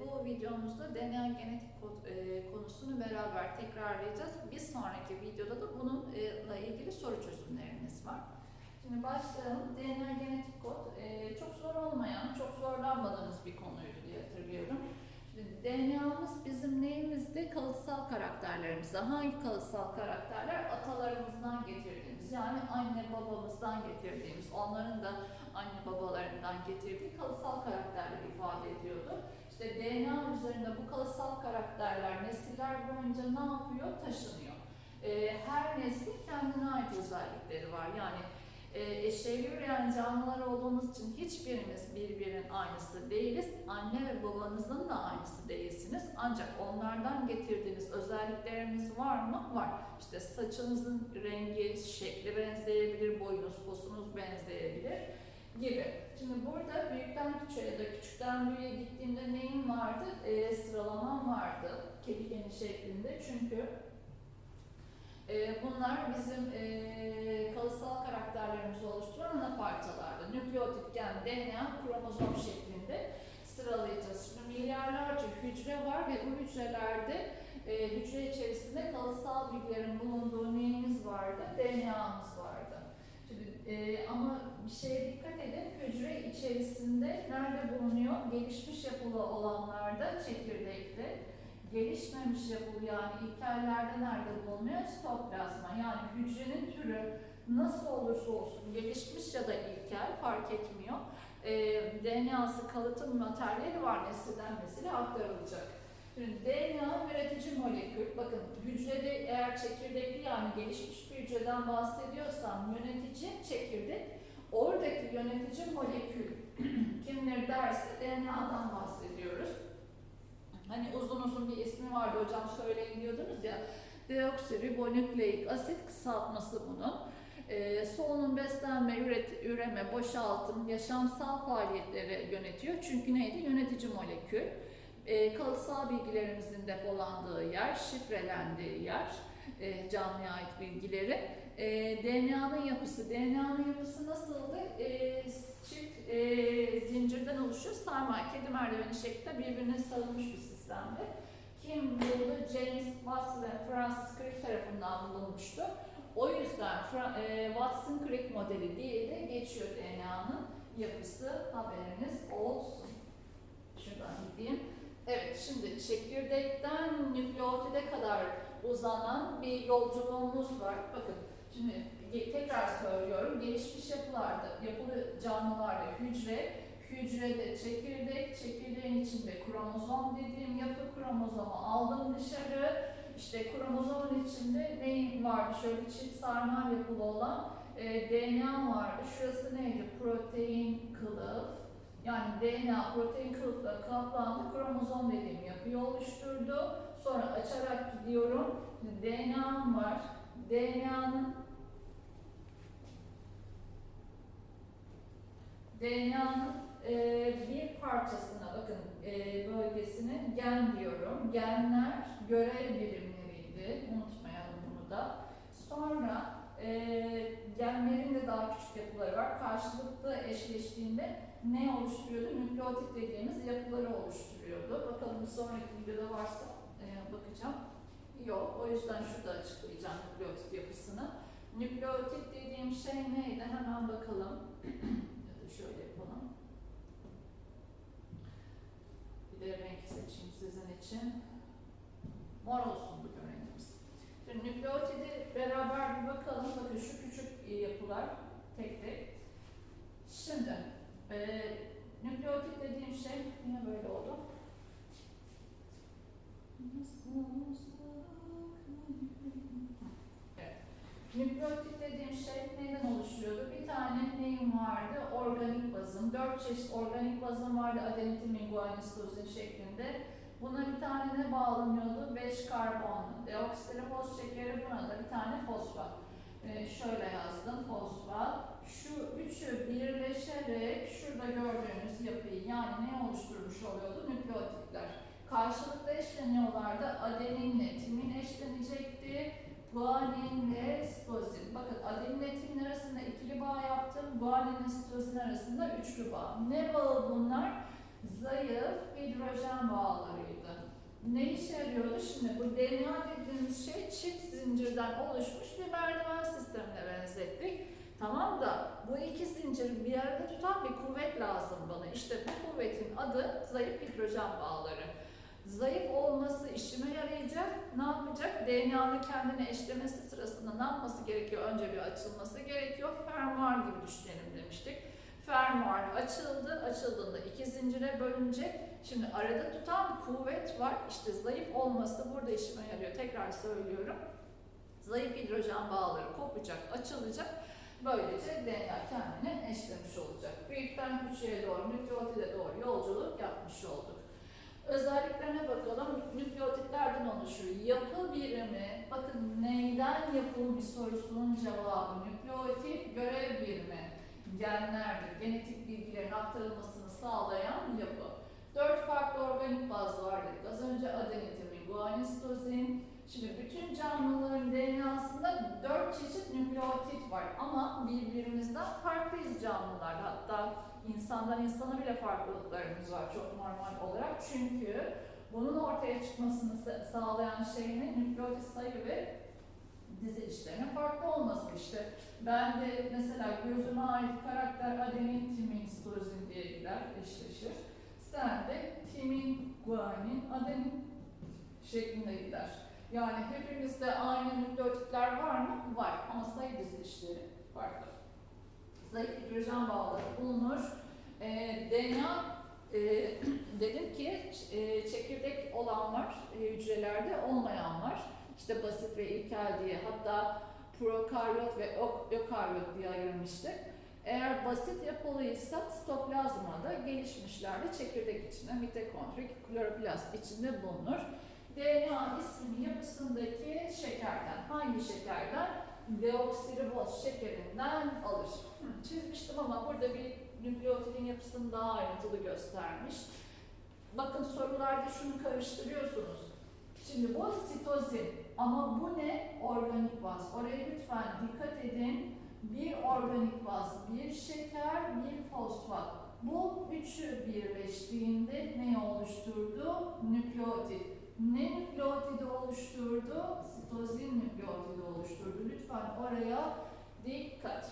bu videomuzda DNA genetik kod e, konusunu beraber tekrarlayacağız. Bir sonraki videoda da bununla ilgili soru çözümlerimiz var. Şimdi başlayalım. DNA genetik kod e, çok zor olmayan, çok zorlanmadığınız bir konuydu diye hatırlıyorum. DNA'mız bizim neyimizde? Kalıtsal karakterlerimizde. Hangi kalıtsal karakterler? Atalarımızdan getirdiğimiz, yani anne babamızdan getirdiğimiz, onların da anne babalarından getirdiği kalıtsal karakterleri ifade ediyordu. İşte DNA üzerinde bu kalıtsal karakterler nesiller boyunca ne yapıyor? Taşınıyor. Ee, her neslin kendine ait özellikleri var. Yani e, eşeğli üreyen canlılar olduğumuz için hiçbirimiz birbirinin aynısı değiliz. Anne ve babanızın da aynısı değilsiniz. Ancak onlardan getirdiğiniz özelliklerimiz var mı? Var. İşte saçınızın rengi, şekli benzeyebilir, boyunuz, posunuz benzeyebilir gibi. Şimdi burada büyükten küçüğe ya da küçükten büyüğe gittiğimde neyim vardı? E, sıralamam vardı. Kedi geni şeklinde. Çünkü e, bunlar bizim e, kalıtsal karakterlerimizi oluşturan ana parçalardı. Nükleotit, gen, DNA, kromozom şeklinde sıralayacağız. Şimdi milyarlarca hücre var ve bu hücrelerde e, hücre içerisinde kalıtsal bilgilerin bulunduğu neyimiz vardı? DNA'mız vardı. Şimdi, e, ama bir şeye dikkat edin, hücre içerisinde nerede bulunuyor? Gelişmiş yapılı olanlarda çekirdekte, gelişmemiş yapılı yani ilkellerde nerede bulunuyor? Sitoplazma. Yani hücrenin türü nasıl olursa olsun gelişmiş ya da ilkel fark etmiyor. E, DNA'sı kalıtım materyali var nesilden nesile aktarılacak. DNA üretici molekül. Bakın hücrede eğer çekirdekli yani gelişmiş bir hücreden bahsediyorsam yönetici çekirdek. Oradaki yönetici molekül kimdir derse DNA'dan bahsediyoruz. Hani uzun uzun bir ismi vardı hocam söyleyin diyordunuz ya. Deoksiribonükleik asit kısaltması bunun. Ee, solunum, beslenme, üret, üreme, boşaltım, yaşamsal faaliyetleri yönetiyor. Çünkü neydi? Yönetici molekül. Ee, kalıtsal bilgilerimizin depolandığı yer, şifrelendiği yer, e, canlıya ait bilgileri. E, DNA'nın yapısı, DNA'nın yapısı nasıldı? E, çift e, zincirden oluşuyor. Sarmal, kedi merdiveni şeklinde birbirine sarılmış bir sistemdi. Kim buldu? James Watson ve Francis Crick tarafından bulunmuştu. O yüzden e, Watson-Crick modeli diye de geçiyor DNA'nın yapısı. Haberiniz olsun. Şuradan gideyim. Evet, şimdi çekirdekten nükleotide kadar uzanan bir yolculuğumuz var. Bakın, şimdi tekrar söylüyorum. Gelişmiş yapılarda, yapılı canlılarda hücre, hücrede çekirdek, çekirdeğin içinde kromozom dediğim yapı kromozomu aldım dışarı. İşte kromozomun içinde neyim vardı? Şöyle çift sarmal yapılı olan e, DNA vardı. Şurası neydi? Protein kılıf. Yani DNA protein kılıfla kaplandı. Kromozom dediğim yapıyı oluşturdu. Sonra açarak gidiyorum. DNA'm var. DNA'nın DNA'nın e, bir parçasına bakın e, bölgesine gen diyorum. Genler görev birimleriydi. Unutmayalım bunu da. Sonra e, genlerin de daha küçük yapıları var. Karşılıklı eşleştiğinde ne oluşturuyordu? Nükleotit dediğimiz yapıları oluşturuyordu. Bakalım sonraki videoda varsa e, bakacağım. Yok. O yüzden şurada açıklayacağım nükleotit yapısını. Nükleotit dediğim şey neydi? Hemen bakalım. ya da şöyle yapalım. Bir de renk seçeyim sizin için. Mor olsun bu rengimiz. Şimdi nükleotidi beraber bir bakalım. Bakın şu küçük yapılar tek tek. Şimdi e, nükleotit dediğim şey yine böyle oldu. Nükleotit dediğim şey neyden oluşuyordu? Bir tane neyim vardı? Organik bazım. Dört çeşit organik bazım vardı. Adenitin, guanin, sitozin şeklinde. Buna bir tane ne bağlanıyordu? 5 karbonlu. Deoksiriboz şekeri buna da bir tane fosfat. Ee, şöyle yazdım fosfat. Şu üçü birleşerek şurada gördüğünüz yapıyı yani ne oluşturmuş oluyordu? Nükleotitler. Karşılıklı eşleniyorlardı. Adeninle timin eşlenecekti. Guaninle sitozin. Bakın adeninle timin arasında ikili bağ yaptım. Guaninle sitozin arasında üçlü bağ. Ne bağı bunlar? Zayıf hidrojen ne işe yarıyordu? Şimdi bu DNA dediğimiz şey çift zincirden oluşmuş bir merdiven sistemine benzettik. Tamam da bu iki zinciri bir arada tutan bir kuvvet lazım bana. İşte bu kuvvetin adı zayıf hidrojen bağları. Zayıf olması işime yarayacak. Ne yapacak? DNA'nın kendine eşlemesi sırasında ne yapması gerekiyor? Önce bir açılması gerekiyor. Fermuar gibi düşünelim demiştik. Fermuar açıldı. Açıldığında iki zincire bölünecek. Şimdi arada tutan kuvvet var. İşte zayıf olması burada işime yarıyor. Tekrar söylüyorum. Zayıf hidrojen bağları kopacak, açılacak. Böylece DNA kendine eşlemiş olacak. Büyükten küçüğe doğru, nükleotide doğru yolculuk yapmış olduk. Özelliklerine bakalım. Nükleotitlerden oluşuyor. Yapı birimi, bakın neyden yapılmış sorusunun cevabı nükleotit, görev birimi, genlerdir. Genetik bilgilerin aktarılmasını sağlayan yapı. Dört farklı organik baz var dedik. Az önce adenin, guanin, sitozin. Şimdi bütün canlıların DNA'sında dört çeşit nükleotit var ama birbirimizden farklıyız canlılarda. Hatta insandan insana bile farklılıklarımız var çok normal olarak. Çünkü bunun ortaya çıkmasını sa- sağlayan şey ne? Nükleotit sayı ve dizilişlerinin farklı olması işte. Ben de mesela gözüme ait karakter adenin, timin, sitozin diye gider, eşleşir. Sen de timin, guanin, adenin şeklinde gider. Yani hepimizde aynı nükleotitler var mı? Var ama sayı dizilişleri farklı. Zayıf hidrojen bağları bulunur. Ee, DNA e, dedim ki e, çekirdek olan var, e, hücrelerde olmayan var. İşte basit ve ilkel diye hatta prokaryot ve ök- ökaryot diye ayırmıştık. Eğer basit yapılıysa sitoplazmada gelişmişlerde çekirdek içinde mitokondri, kloroplast içinde bulunur. DNA ismini hangi şekerden? Deoksiriboz şekerinden alır. Hı, çizmiştim ama burada bir nükleotidin yapısını daha ayrıntılı göstermiş. Bakın sorularda şunu karıştırıyorsunuz. Şimdi bu sitozin ama bu ne? Organik baz. Oraya lütfen dikkat edin. Bir organik baz, bir şeker, bir fosfat. Bu üçü birleştiğinde ne oluşturdu? Nükleotit. Ne nükleotidi oluşturdu? Sitozin nükleotidi oluşturdu. Lütfen oraya dikkat.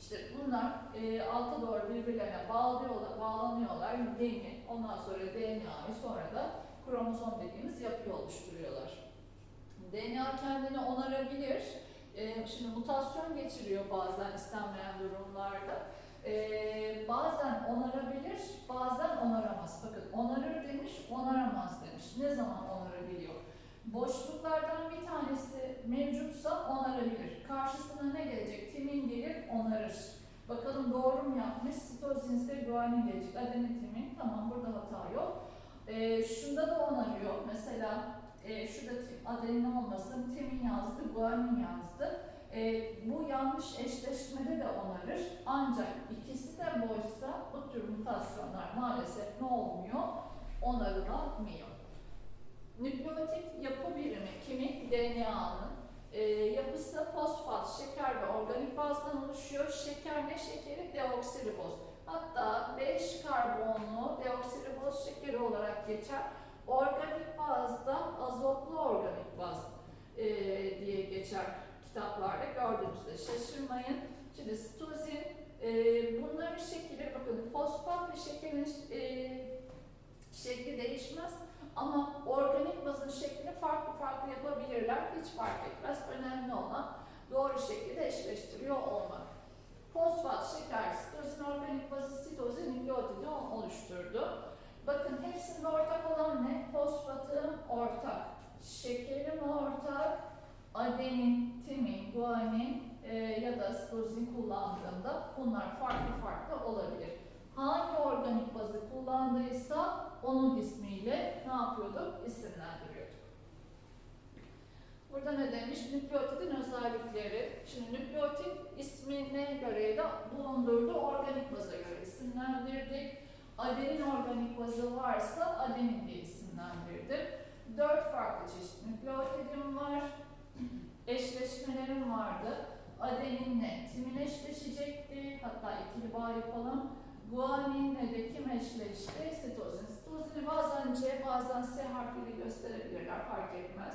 İşte bunlar e, alta doğru birbirlerine bağlıyorlar, bağlanıyorlar. Geni, ondan sonra DNA'yı sonra da kromozom dediğimiz yapıyı oluşturuyorlar. DNA kendini onarabilir. E, şimdi mutasyon geçiriyor bazen istenmeyen durumlarda. E, bazen onarabilir, bazen onaramaz. Bakın onarır demiş, onaramaz demiş. Ne zaman onarabiliyor? Boşluklardan bir tanesi mevcutsa onarabilir. Karşısına ne gelecek? Timin gelir, onarır. Bakalım doğru mu yapmış? Sitozinse guanin gelecek. Adenin timin. Tamam burada hata yok. Ee, şunda da onarıyor. Mesela e, şurada adenin olmasın. Timin yazdı, guanin yazdı. Ee, bu yanlış eşleşmede de onarır. Ancak ikisi de boşsa bu tür mutasyonlar maalesef ne olmuyor? Onarılamıyor. Nükleotit yapı birimi kimin? DNA'nın. Ee, yapısı fosfat, şeker ve organik bazdan oluşuyor. Şeker ne şekeri? Deoksiriboz. Hatta 5 karbonlu deoksiriboz şekeri olarak geçer. Organik bazda azotlu organik baz e, diye geçer kitaplarda gördüğünüzde şaşırmayın. Şimdi sitozin e, bunların şekli bakın fosfat ve şekerin e, şekli değişmez ama organik bazın şeklini farklı farklı yapabilirler. Hiç fark etmez. Önemli olan doğru şekilde eşleştiriyor olmak. Fosfat, şeker, sitozin organik bazı sitozin nükleotidi oluşturdu. Bakın hepsinde ortak olan ne? Fosfatım ortak, şekerim ortak, adenin, timin, guanin e, ya da sitozin kullandığımda bunlar farklı farklı olabilir. Hangi organik bazı kullandıysa onun ismiyle ne yapıyorduk? İsimlendiriyorduk. Burada ne demiş? Nükleotidin özellikleri. Şimdi nükleotit ismine göre de bulundurduğu organik baza göre isimlendirdik. Adenin organik bazı varsa adenin diye isimlendirdim. Dört farklı çeşit nükleotidim var. Eşleşmelerim vardı. Adeninle timin eşleşecekti. Hatta ikili bağ yapalım. Guaninle kim eşleşti? Sitozin. Sitozini bazen C bazen S harfiyle gösterebilirler fark etmez.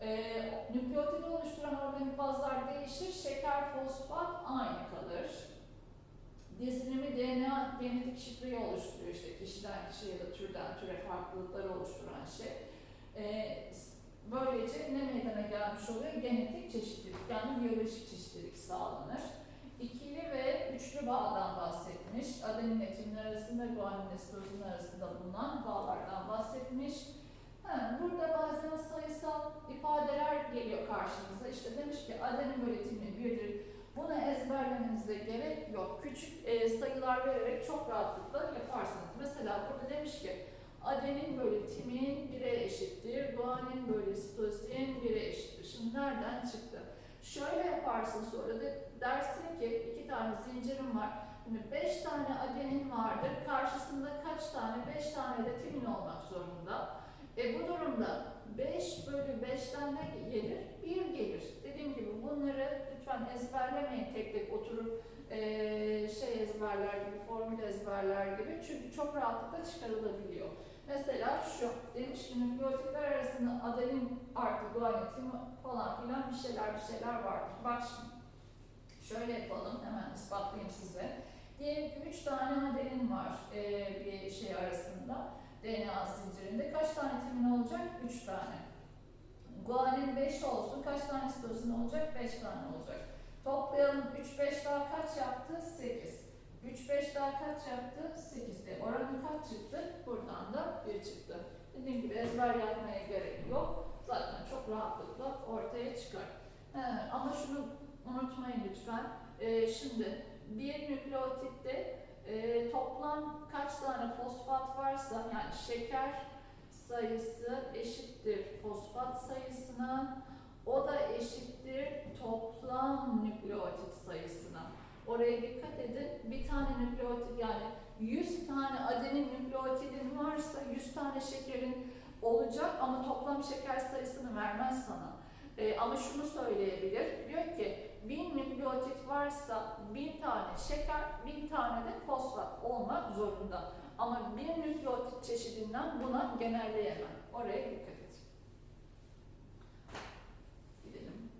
Ee, nükleotidi oluşturan organik bazlar değişir, şeker, fosfat aynı kalır. Dizinimi DNA genetik şifreyi oluşturuyor işte kişiden kişiye ya da türden türe farklılıkları oluşturan şey. Ee, böylece ne meydana gelmiş oluyor? Genetik çeşitlilik yani biyolojik çeşitlilik sağlanır. İkili ve üçlü bağdan bahsetmiş. Adenin timin arasında, guanin sitozin arasında bulunan bağlardan bahsetmiş. Ha, burada bazen sayısal ifadeler geliyor karşımıza. İşte demiş ki adenin böletimin birdir. Bunu ezberlemenize gerek yok. Küçük e, sayılar vererek çok rahatlıkla yaparsınız. Mesela burada demiş ki adenin bölü timin 1'e eşittir. Guanin bölü sitozin 1'e eşittir. Şimdi nereden çıktı? Şöyle yaparsın sonra da dersin ki iki tane zincirim var. Şimdi 5 tane adenin vardır. Karşısında kaç tane? 5 tane de timin olmak zorunda. E bu durumda 5 bölü 5'ten ne gelir? 1 gelir. Dediğim gibi bunları lütfen ezberlemeyin tek tek oturup eee, şey ezberler gibi, formül ezberler gibi. Çünkü çok rahatlıkla çıkarılabiliyor. Mesela şu, demiş ki nükleotitler arasında adenin artı guanin falan filan bir şeyler bir şeyler vardır. Bak şimdi, şöyle yapalım, hemen ispatlayayım size. Diyelim ki 3 tane adenin var eee, bir şey arasında. DNA zincirinde kaç tane timin olacak? 3 tane. Guanin 5 olsun. Kaç tane sitozin olacak? 5 tane olacak. Toplayalım. 3 5 daha kaç yaptı? 8. 3 5 daha kaç yaptı? 8. E, oranı kaç çıktı? Buradan da 1 çıktı. Dediğim gibi ezber yapmaya gerek yok. Zaten çok rahatlıkla ortaya çıkar. He, ama şunu unutmayın lütfen. Ee, şimdi bir nükleotitte e, toplam kaç tane fosfat varsa yani şeker sayısı eşittir fosfat sayısına o da eşittir toplam nükleotit sayısına. Oraya dikkat edin. Bir tane nükleotit yani 100 tane adenin nükleotidin varsa 100 tane şekerin olacak ama toplam şeker sayısını vermez sana. E, ama şunu söyleyebilir. Diyor ki 1000 nükleotit varsa 1000 tane şeker, 1000 tane de fosfat olmak zorunda. Ama bir nükleotit çeşidinden buna genelleyemem. Oraya dikkat et. Gidelim.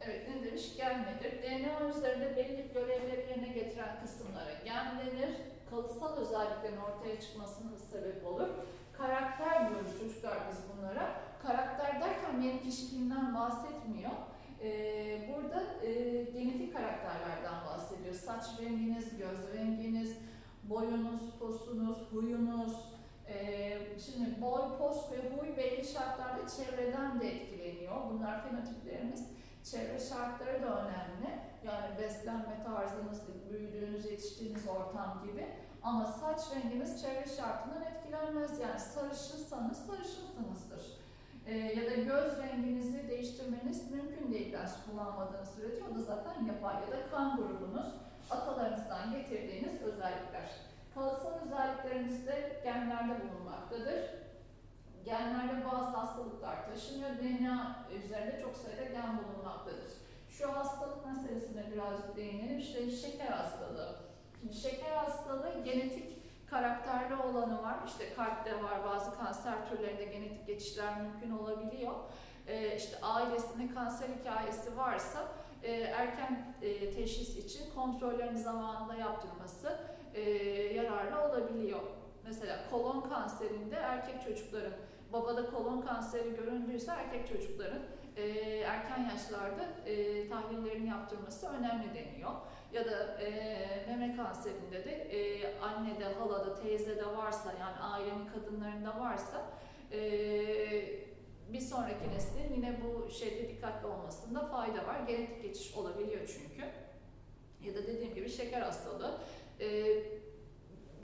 Evet ne demiş? Gen nedir? DNA üzerinde belli görevleri yerine getiren kısımlara gen denir. Kalıtsal özelliklerin ortaya çıkmasına sebep olur. Karakter diyoruz çocuklar biz bunlara. Karakter derken benim kişiliğimden bahsetmiyor. Ee, burada e, genetik karakterlerden bahsediyor. Saç renginiz, göz renginiz, boyunuz, posunuz, huyunuz. Ee, şimdi boy, pos ve huy belli şartlarda çevreden de etkileniyor. Bunlar fenotiplerimiz. Çevre şartları da önemli. Yani beslenme tarzınız, büyüdüğünüz, yetiştiğiniz ortam gibi. Ama saç renginiz çevre şartından etkilenmez. Yani sarışınsanız sarışınsınızdır. Ee, ya da göz renginizi değiştirmeniz mümkün değil lens kullanmadığınız sürece. O da zaten yapay ya da kan grubunuz atalarınızdan getirdiğiniz özellikler. Kalıtsal özelliklerimiz de genlerde bulunmaktadır. Genlerde bazı hastalıklar taşınıyor. DNA üzerinde çok sayıda gen bulunmaktadır. Şu hastalık meselesine birazcık değinelim. İşte şeker hastalığı. Şimdi şeker hastalığı genetik karakterli olanı var. İşte kalpte var, bazı kanser türlerinde genetik geçişler mümkün olabiliyor. Ee, işte ailesinde kanser hikayesi varsa e, erken e, teşhis için kontrollerini zamanında yaptırması e, yararlı olabiliyor. Mesela kolon kanserinde erkek çocukların, babada kolon kanseri göründüyse erkek çocukların e, erken yaşlarda e, tahlillerini yaptırması önemli deniyor. Ya da e, meme kanserinde de e, annede, halada, teyzede varsa yani ailenin kadınlarında varsa e, bir sonraki neslin yine bu şeyde dikkatli olmasında fayda var. Genetik geçiş olabiliyor çünkü. Ya da dediğim gibi şeker hastalığı. E,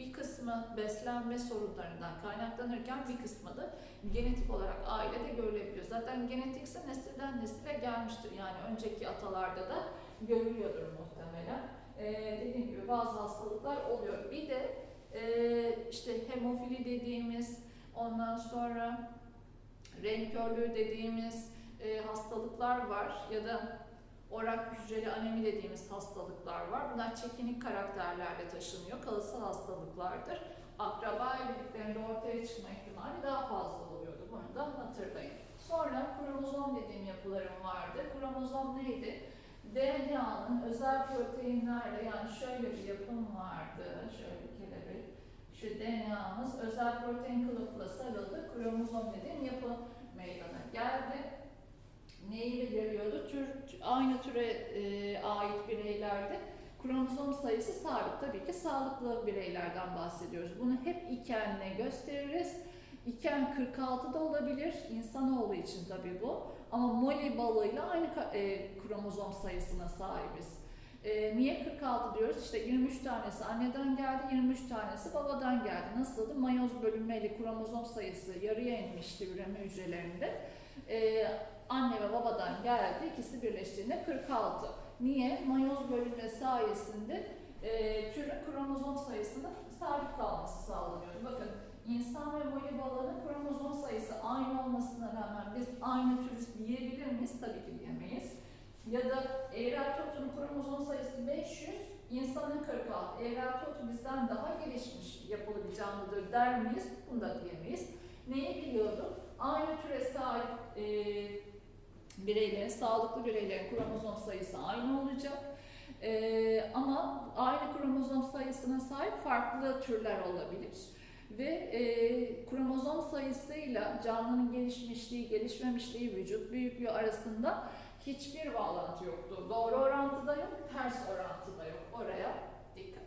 bir kısmı beslenme sorunlarından kaynaklanırken bir kısmı da genetik olarak ailede görülebiliyor. Zaten genetikse nesilden nesile gelmiştir. Yani önceki atalarda da görülüyordur muhtemelen. Ee, dediğim gibi bazı hastalıklar oluyor. Bir de e, işte hemofili dediğimiz, ondan sonra renk körlüğü dediğimiz e, hastalıklar var ya da orak hücreli anemi dediğimiz hastalıklar var. Bunlar çekinik karakterlerle taşınıyor. Kalıtsal hastalıklardır. Akraba evliliklerinde ortaya çıkma ihtimali daha fazla oluyordu. Bunu da hatırlayın. Sonra kromozom dediğim yapılarım vardı. Kromozom neydi? DNA'nın özel proteinlerle yani şöyle bir yapım vardı. Şöyle bir kelebek. Şu DNA'mız özel protein kılıfla sarıldı. Kromozom dediğim yapı meydana geldi. Neyi belirliyordu? Aynı türe e, ait bireylerde kromozom sayısı sabit. Tabii ki sağlıklı bireylerden bahsediyoruz. Bunu hep ikenle gösteririz. İken 46 da olabilir. İnsanoğlu için tabii bu. Ama moli balığıyla aynı e, kromozom sayısına sahibiz. E, niye 46 diyoruz? İşte 23 tanesi anneden geldi, 23 tanesi babadan geldi. Nasıldı? Mayoz bölünmeyle kromozom sayısı yarıya inmişti üreme hücrelerinde. E, anne ve babadan geldi, ikisi birleştiğinde 46. Niye? Mayoz bölünme sayesinde e, türün kromozom sayısının sabit kalması sağlanıyor. Bakın insan ve moli balığının kromozom sayısı aynı olmasına rağmen biz aynı türüz diyebilir miyiz? Tabii ki diyemeyiz. Ya da Eğreltot'un kromozom sayısı 500, insanın 46. Eğreltot bizden daha gelişmiş yapılı bir canlıdır der miyiz? Bunu da diyemeyiz. Neyi biliyorduk? Aynı türe sahip e, bireylerin, sağlıklı bireylerin kromozom sayısı aynı olacak. E, ama aynı kromozom sayısına sahip farklı türler olabilir. Ve e, kromozom sayısıyla canlının gelişmişliği, gelişmemişliği, vücut büyüklüğü arasında hiçbir bağlantı yoktu. Doğru orantıda yok, ters orantıda yok. Oraya dikkat.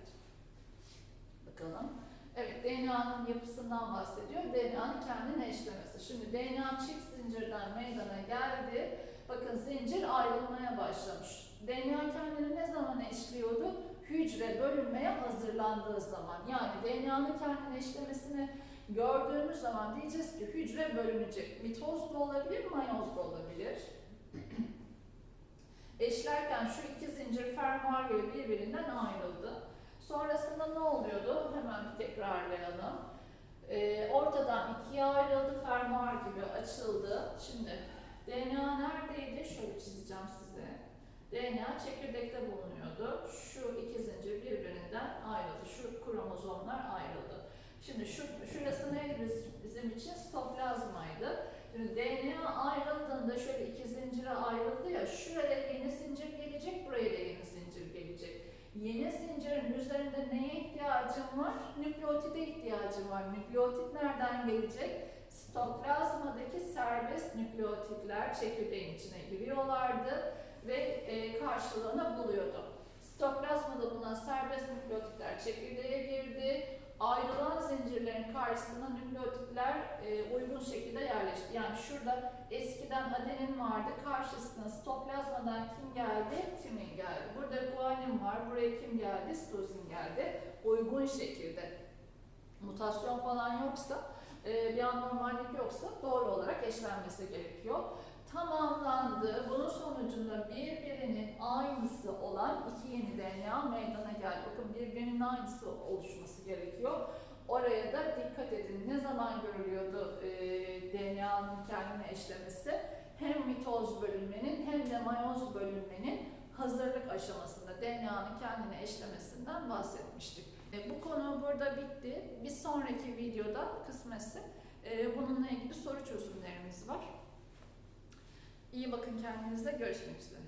Bakalım. Evet, DNA'nın yapısından bahsediyor. DNA'nın kendine eşlemesi. Şimdi DNA çift zincirden meydana geldi. Bakın zincir ayrılmaya başlamış. DNA kendini ne zaman eşliyordu? Hücre bölünmeye hazırlandığı zaman. Yani DNA'nın kendine eşlemesini gördüğümüz zaman diyeceğiz ki hücre bölünecek. Mitoz da olabilir, mayoz da olabilir. Eşlerken şu iki zincir fermuar gibi birbirinden ayrıldı. Sonrasında ne oluyordu? Hemen bir tekrarlayalım. Ee, ortadan ikiye ayrıldı, fermuar gibi açıldı. Şimdi DNA neredeydi? Şöyle çizeceğim size. DNA çekirdekte bulunuyordu. Şu iki zincir birbirinden ayrıldı. Şu kromozomlar ayrıldı. Şimdi şu, şurası neydi biz- bizim için? Stoplazmaydı. Şimdi DNA ayrıldığında şöyle iki zincire ayrıldı ya, şuraya yeni zincir gelecek, buraya da yeni. Yeni zincirin üzerinde neye ihtiyacım var? Nükleotide ihtiyacım var. Nükleotit nereden gelecek? Stoplazmadaki serbest nükleotitler çekirdeğin içine giriyorlardı ve e, karşılığını buluyordu. Stoplazmada bulunan serbest nükleotitler çekirdeğe girdi. Ayrılan zincirlerin karşısına nükleotitler e, uygun şekilde yerleşti. Yani şurada eskiden adenin vardı, karşısına stoplazmadan kim geldi? Timin geldi. Burada guanin var, buraya kim geldi? Sitozin geldi. Uygun şekilde. Mutasyon falan yoksa, e, bir anormallik yoksa doğru olarak eşlenmesi gerekiyor. Tamamlandı. Bunun sonucunda birbirinin aynısı olan iki yeni DNA meydana geldi. Bakın birbirinin aynısı oluşması gerekiyor. Oraya da dikkat edin. Ne zaman görülüyordu e, DNA'nın kendine eşlemesi? Hem mitoz bölünmenin hem de mayoz bölünmenin hazırlık aşamasında DNA'nın kendine eşlemesinden bahsetmiştik. E, bu konu burada bitti. Bir sonraki videoda kısmetse e, bununla ilgili soru çözümlerimiz var. İyi bakın kendinize. Görüşmek üzere.